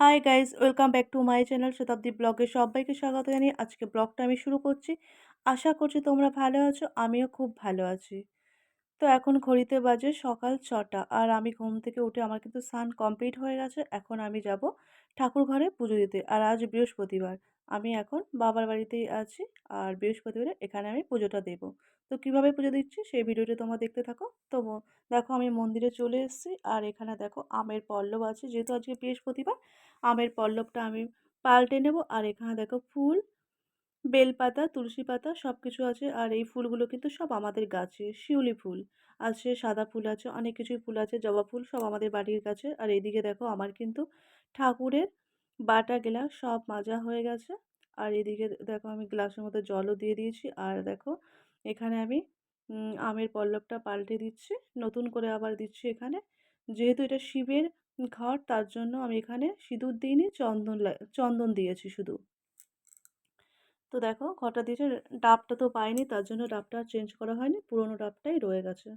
Hi guys welcome back to my channel Shatabdi ব্লগে সবাইকে স্বাগত জানিয়ে আজকে ব্লগটা আমি শুরু করছি। আশা করছি তোমরা ভালো আছো, আমিও খুব ভালো আছি। তো এখন ঘড়িতে বাজে সকাল ছটা। আর আমি ঘুম থেকে উঠে আমার কিন্তু স্নান কমপ্লিট হয়ে গেছে, এখন আমি যাব ঠাকুর ঘরে পুজো দিতে। আর আজ বৃহস্পতিবার, আমি এখন বাবার বাড়িতেই আছি আর বৃহস্পতিবারে এখানে আমি পুজোটা দেব। তো কীভাবে পুজো দিচ্ছি সেই ভিডিওটা তোমরা দেখতে থাকো। তো দেখো আমি মন্দিরে চলে এসেছি আর এখানে দেখো আমের পল্লব আছে। যেহেতু আজকে বৃহস্পতিবার, আমের পল্লবটা আমি পাল্টে নেব। আর এখানে দেখো ফুল বেলপাতা, তুলসী পাতা সব কিছু আছে আর এই ফুলগুলো কিন্তু সব আমাদের গাছে, শিউলি ফুল। আছে সাদা ফুল আছে, অনেক কিছুই ফুল আছে, জবা ফুল সব আমাদের বাড়ির কাছে। আর এইদিকে দেখো আমার কিন্তু ঠাকুরের বাটা গ্লাস সব মাজা হয়ে গেছে। আর এদিকে দেখো আমি গ্লাসের মধ্যে জলও দিয়ে দিয়েছি। আর দেখো এখানে আমি আমের পল্লবটা পাল্টে দিচ্ছি। নতুন করে আবার দিচ্ছি এখানে। যেহেতু এটা শিবের ঘর, তার জন্য আমি এখানে সিঁদুর দিইনি, চন্দন চন্দন দিয়েছি শুধু। তো দেখো ঘরটা দিয়েছে ডাবটা তো পাইনি, তার জন্য ডাবটা চেঞ্জ করা হয়নি, পুরোনো ডাবটাই রয়ে গেছে।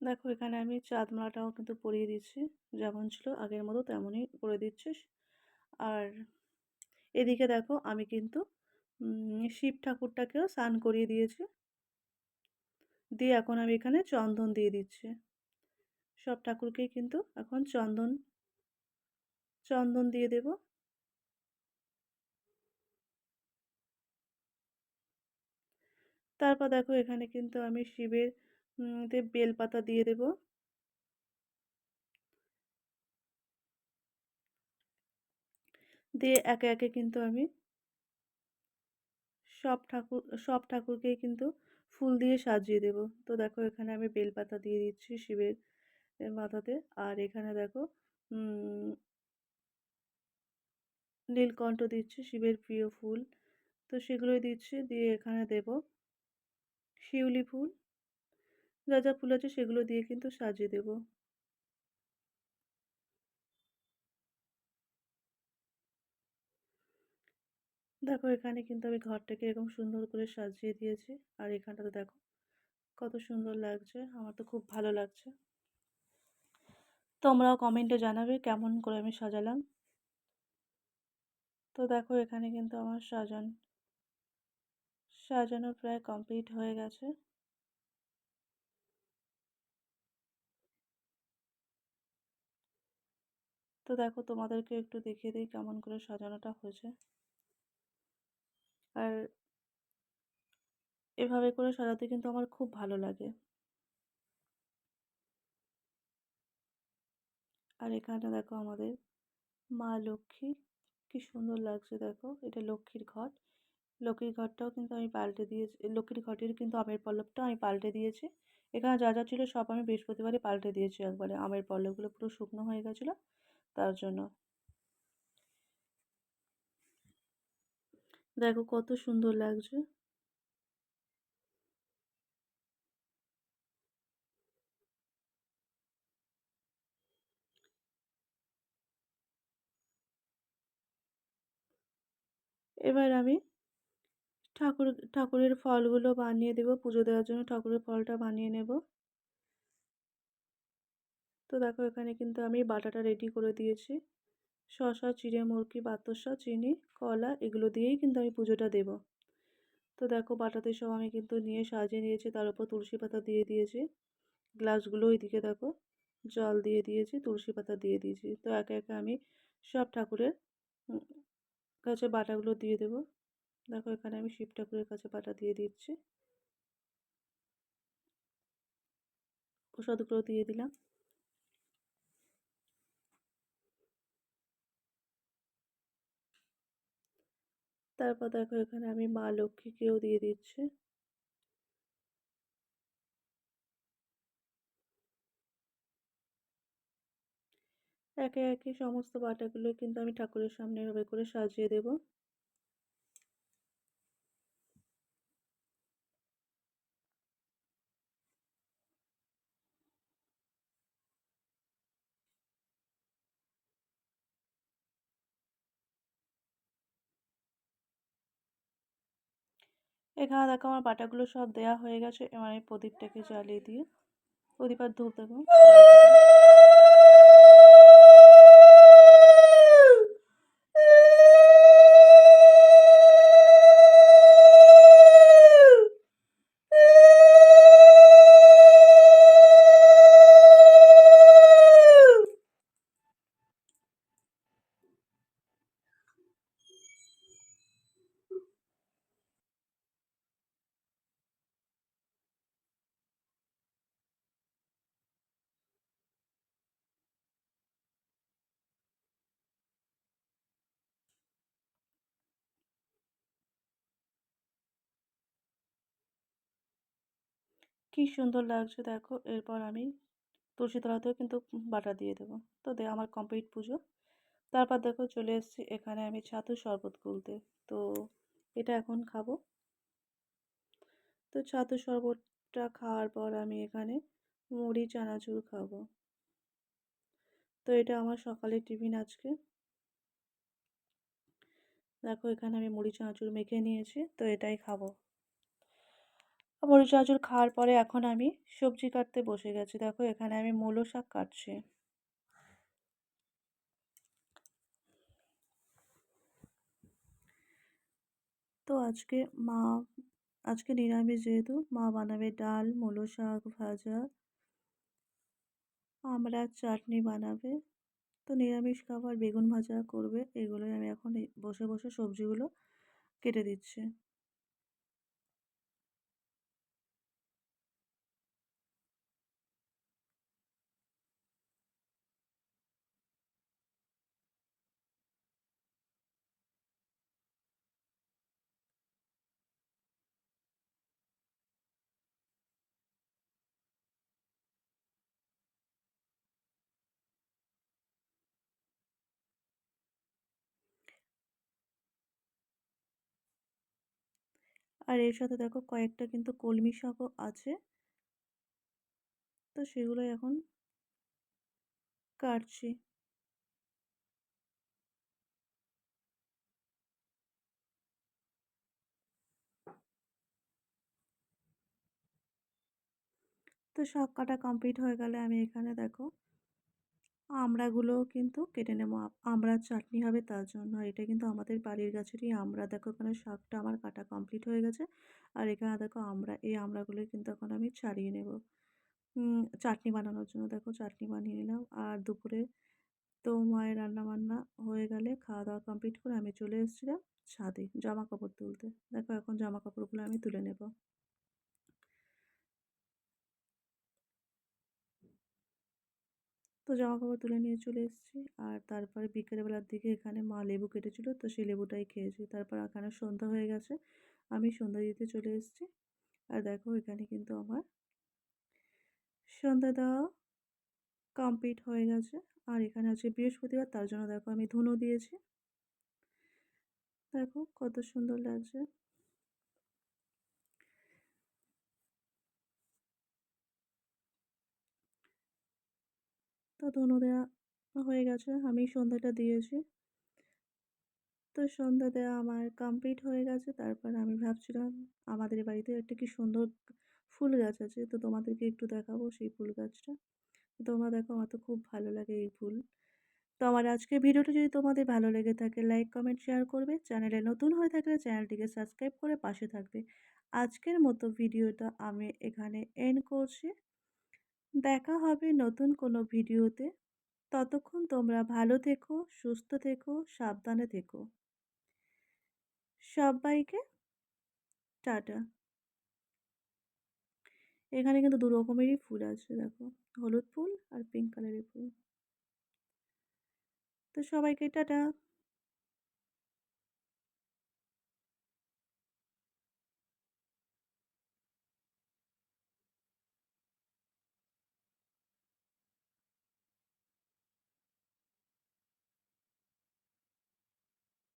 দেখো এখানে আমি চাঁদমালাটাও কিন্তু পরিয়ে দিচ্ছি, যেমন ছিল আগের মতো তেমনই করে দিচ্ছিস আর এদিকে দেখো আমি কিন্তু শিব ঠাকুরটাকেও স্নান করিয়ে দিয়েছি। দিয়ে এখন আমি এখানে চন্দন দিয়ে দিচ্ছি। সব ঠাকুরকেই কিন্তু এখন চন্দন চন্দন দিয়ে দেব। তারপর দেখো এখানে কিন্তু আমি শিবের বেলপাতা দিয়ে দেব। দিয়ে একে একে কিন্তু আমি সব ঠাকুর, সব ঠাকুরকেই কিন্তু ফুল দিয়ে সাজিয়ে দেব। তো দেখো এখানে আমি বেলপাতা দিয়ে দিচ্ছি শিবের। মাথাতে আর এখানে দেখো নীলকণ্ঠ দিচ্ছি শিবের প্রিয় ফুল। তো সেগুলোই দিচ্ছি, দিয়ে এখানে দেব শিউলি ফুল। যা যা ফুল আছে সেগুলো দিয়ে কিন্তু সাজিয়ে দেব। দেখো, এখানে কিন্তু আমি ঘরটাকে এরকম সুন্দর করে সাজিয়ে দিয়েছি। আর এখানটাতে দেখো, কত সুন্দর লাগছে। আমার তো খুব ভালো লাগছে। তোমরাও কমেন্টে জানাবে কেমন করে আমি সাজালাম। তো দেখো এখানে কিন্তু আমার সাজান, সাজানো প্রায় কমপ্লিট হয়ে গেছে। তো দেখো তোমাদেরকে একটু দেখিয়ে দিই কেমন করে সাজানোটা হয়েছে। আর এভাবে করে সাজাতে কিন্তু আমার খুব ভালো লাগে। আর এখানে দেখো আমাদের মা লক্ষ্মী, কি সুন্দর লাগছে দেখো। এটা লক্ষ্মীর ঘট। লক্ষ্মীর ঘরটাও কিন্তু আমি পাল্টে দিয়েছি, লক্ষ্মীর ঘটের কিন্তু আমের পল্লবটাও আমি পাল্টে দিয়েছি। এখানে যা যা ছিল সব আমি বৃহস্পতিবারে পাল্টে দিয়েছি একবারে। আমের পল্লবগুলো পুরো শুকনো হয়ে গেছিল, তার জন্য। দেখো কত সুন্দর লাগছে। এবার আমি ঠাকুর, ঠাকুরের ফলগুলো বানিয়ে দেব। পুজো দেওয়ার জন্য ঠাকুরের ফলটা বানিয়ে নেব। তো দেখো, এখানে কিন্তু আমি বাটাটা রেডি করে দিয়েছি। শশা চিড়ে, মুরগি বাতসা চিনি, কলা, এগুলো দিয়েই কিন্তু আমি পুজোটা দেব। তো দেখো, বাটাতে সব আমি কিন্তু নিয়ে সাজিয়ে নিয়েছি। তার উপর তুলসী পাতা দিয়ে দিয়েছি। গ্লাসগুলো ওইদিকে দেখো, জল দিয়ে দিয়েছি, তুলসী পাতা দিয়ে দিয়েছি। তো একে একে আমি সব ঠাকুরের কাছে বাটাগুলো দিয়ে দেব। দেখো এখানে আমি শিব ঠাকুরের কাছে বাটা দিয়ে দিচ্ছি। প্রসাদগুলো দিয়ে দিলাম। তারপর দেখো এখানে আমি মা লক্ষ্মীকেও দিয়ে দিচ্ছি। একে একে সমস্ত বাটাগুলো কিন্তু আমি ঠাকুরের সামনে এভাবে করে সাজিয়ে দেব। এখানে দেখো আমার বাটাগুলো সব দেয়া হয়ে গেছে, এবার আমি প্রদীপটাকে জ্বালিয়ে দিয়ে প্রদীপ আর ধূপ দেখো কি সুন্দর লাগছে দেখো। এরপর আমি তুলসী তলাতেও কিন্তু বাটা দিয়ে দেবো। তো দে, আমার কমপ্লিট পুজো। তারপর দেখো চলে এসেছি, এখানে আমি ছাতু শরবত গুলতে। তো এটা এখন খাব। তো ছাতু শরবতটা খাওয়ার পর আমি এখানে মুড়ি, চানাচুর খাব। তো এটা আমার সকালের টিফিন আজকে। দেখো এখানে আমি মুড়ি, চানাচুর মেখে নিয়েছি, তো এটাই খাব। মুড়ি চানাচুর খাওয়ার পরে এখন আমি সবজি কাটতে বসে গেছি। দেখো, এখানে আমি মূলো শাক কাটছি। তো আজকে মা, আজকে নিরামিষ যেহেতু, মা বানাবে ডাল, মূলো শাক, ভাজা। আমরা চাটনি বানাবে। তো নিরামিষ খাবার, বেগুন ভাজা করবে, এগুলোই আমি এখন বসে বসে সবজিগুলো কেটে দিচ্ছি। আর এর সাথে দেখো কয়েকটা কিন্তু কলমি শাকও আছে। তো সেগুলো এখন কাটছি। তো শাক কাটা কমপ্লিট হয়ে গেলে আমি এখানে দেখো আমড়াগুলোও কিন্তু কেটে নেব। আমড়ার চাটনি হবে তার জন্য। এটা কিন্তু আমাদের বাড়ির গাছেরই আমড়া। দেখো এখানে শাকটা আমার কাটা কমপ্লিট হয়ে গেছে। আর এখানে দেখো আমড়া, এই আমড়াগুলোই কিন্তু এখন আমি ছাড়িয়ে নেব। চাটনি বানানোর জন্য। দেখো চাটনি বানিয়ে নিলাম। আর দুপুরে তো মায়ের রান্না বান্না হয়ে গেলে খাওয়া দাওয়া কমপ্লিট করে আমি চলে এসেছিলাম ছাদে জামা কাপড় তুলতে। দেখো এখন জামা কাপড়গুলো আমি তুলে নেব। তো জামা কাপড় তুলে নিয়ে চলে এসেছি। আর তারপরে বিকেলবেলার দিকে এখানে মা লেবু কেটেছিল, তো সেই লেবুটাই খেয়েছি। তারপর এখানে সন্ধ্যা হয়ে গেছে, আমি সন্ধ্যা দিতে চলে এসেছি। আর দেখো, এখানে কিন্তু আমার সন্ধ্যা দেওয়া কমপ্লিট হয়ে গেছে। আর এখানে আছে বৃহস্পতিবার, তার জন্য দেখো আমি ধুনো দিয়েছি। দেখো কত সুন্দর লাগছে। ধুনো দেওয়া হয়ে গেছে, আমি সন্ধ্যাটা দিয়েছি। তো সন্ধ্যা দেওয়া আমার কমপ্লিট হয়ে গেছে, তারপর আমি ভাবছিলাম, আমাদের বাড়িতে একটা কি সুন্দর ফুল গাছ আছে, তো তোমাদেরকে একটু দেখাবো সেই ফুল গাছটা। তোমরা দেখো, আমার তো খুব ভালো লাগে এই ফুল। তো আমার আজকের ভিডিওটা যদি তোমাদের ভালো লেগে থাকে লাইক কমেন্ট শেয়ার করবে। চ্যানেলে নতুন হয়ে থাকলে চ্যানেলটিকে সাবস্ক্রাইব করে পাশে থাকবে। আজকের মতো ভিডিওটা আমি এখানে এন্ড করছি। দেখা হবে নতুন কোনো ভিডিওতে। ততক্ষণ তোমরা ভালো থেকো, সুস্থ থেকো, সাবধানে থেকো। সবাইকে টাটা। এখানে কিন্তু দু রকমেরই ফুল আছে, দেখো। হলুদ ফুল আর পিঙ্ক কালারের ফুল। তো সবাইকে টাটা।